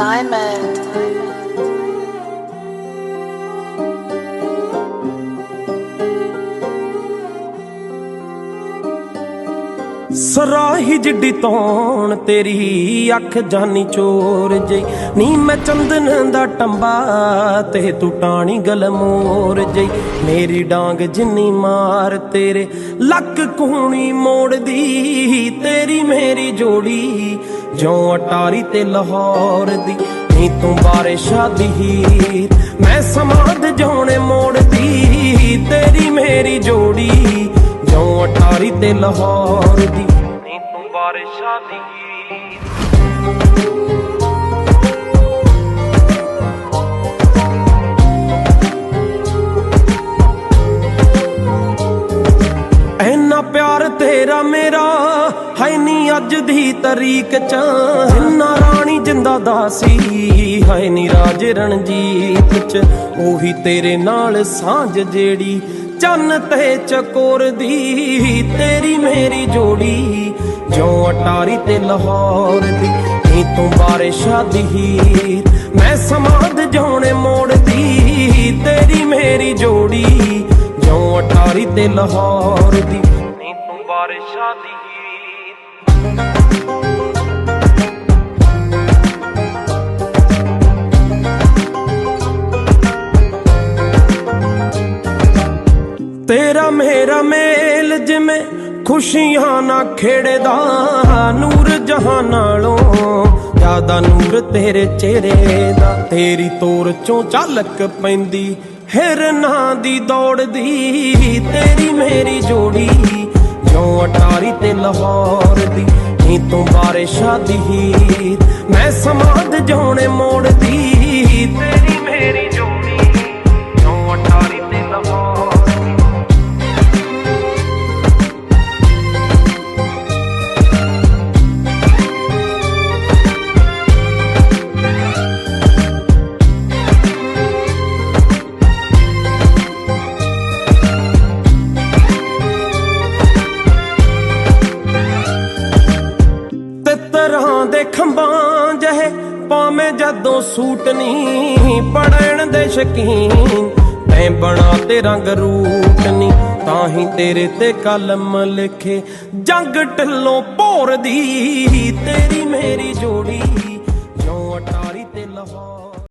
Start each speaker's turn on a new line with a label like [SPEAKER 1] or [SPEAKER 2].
[SPEAKER 1] Diamond.
[SPEAKER 2] ਸਰਾਹੀ ਜਿੱਡੀ ਤੌਣ ਤੇਰੀ, ਅੱਖ ਜਾਨੀ ਚੋਰ ਜਈ ਨੀ ਮੈਂ ਚੰਦਨ ਦਾ ਟੰਬਾ, ਤੇ ਤੂੰ ਟਾਣੀ ਗਲਮੋਰ ਜਈ ਮੇਰੀ ਡਾਂਗ ਜਿੰਨੀ ਮਾਰ ਤੇਰੇ, ਲੱਕ ਕੂਣੀ ਮੋੜਦੀ, ਤੇਰੀ ਮੇਰੀ ਜੋੜੀ ਜਿਉਂ ਅਟਾਰੀ ਤੇ ਲਾਹੌਰ ਦੀ, ਨੀ ਤੂੰ ਬਾਰਿਸ਼ਾਂ ਦੀ ਹੀਰ। ਮੈਂ ਸਮਾਦ ਜੋਣੇ ਮੋੜਦੀ ਤੇਰੀ ਮੇਰੀ ਜੋੜੀ। ਜਿਉਂ ਅਟਾਰੀ ਤੇ ਲਾਹੌਰ ਦੀ, ਨੀ ਤੂੰ ਬਾਰਿਸ਼ਾਂ ਦੀ ਹੀਰ। ਪਿਆਰ ਤੇਰਾ ਮੇਰਾ ਹੈ ਨੀ ਅੱਜ ਦੀ ਤਰੀਕ ਚ। ਨਾ ਰਾਣੀ ਜਿੰਦਾ ਦਾਸੀ ਹੈ ਨੀ ਰਾਜ ਰਣਜੀਤ ਚ। ਉਹੀ ਤੇਰੇ ਨਾਲ ਸਾਂਝ ਜਿਹੜੀ, ਚੰਨ ਤੇ ਚਕੋਰ ਦੀ। ਤੇਰੀ ਮੇਰੀ ਜੋੜੀ, ਜਿਉਂ ਅਟਾਰੀ ਤੇ ਲਾਹੌਰ ਦੀ। ਨੀ ਤੂੰ ਬਾਰੇ ਸ਼ਾਦੀ ਹੀਰ, ਮੈਂ ਸਮਾਦ ਜਾਉਣੇ ਮੋੜਦੀ। ਤੇਰੀ ਮੇਰੀ ਜੋੜੀ, ਜਿਉਂ ਅਟਾਰੀ ਤੇ ਲਾਹੌਰ ਦੀ। ਬਾਰਿਸ਼ਾਂ ਦੀ। ਤੇਰਾ ਮੇਰਾ ਮੇਲ ਜਿਵੇਂ ਖੁਸ਼ੀਆਂ ਨਾ ਖੇੜਦਾ ਨੂਰ ਜਹਾਂ ਨਾਲੋਂ ਜ਼ਿਆਦਾ ਨੂਰ ਤੇਰੇ ਚਿਹਰੇ ਦਾ। ਤੇਰੀ ਤੋਰ ਚੋਂ ਝਲਕ ਪੈਂਦੀ, ਹਿਰਨਾਂ ਦੀ ਦੌੜਦੀ, ਤੇਰੀ ਮੇਰੀ ਜੋੜੀ ਲਾਹੌਰ ਦੀ ਨੀ ਤੂੰ ਬਾਰਿਸ਼ਾਂ ਦੀ ਮੈਂ ਸਮਾਦ ਜਾਉਣੇ ਮੋੜਦੀ ਤੇਰੀ ਮੇਰੀ ਜੋੜੀ ਤਰ੍ਹਾਂ ਦੇ ਖੰਭਾਂ ਜਹੇ ਪਾਵੇਂ ਜਦੋਂ ਸੂਟ ਨਹੀਂ ਪੜਣ ਦੇ ਸ਼ਕੀਨ। ਤੈ ਬਣਾ ਤੇ ਰੰਗ ਰੂਟ ਨਹੀਂ ਤਾਂ ਹੀ ਤੇਰੇ ਤੇ ਕਲਮ ਲਿਖੇ। ਜੰਗ ਟੱਲੋਂ ਭੋਰ ਦੀ ਤੇਰੀ ਮੇਰੀ ਜੋੜੀ, ਜਿਉਂ ਅਟਾਰੀ ਤੇ ਲਵਾ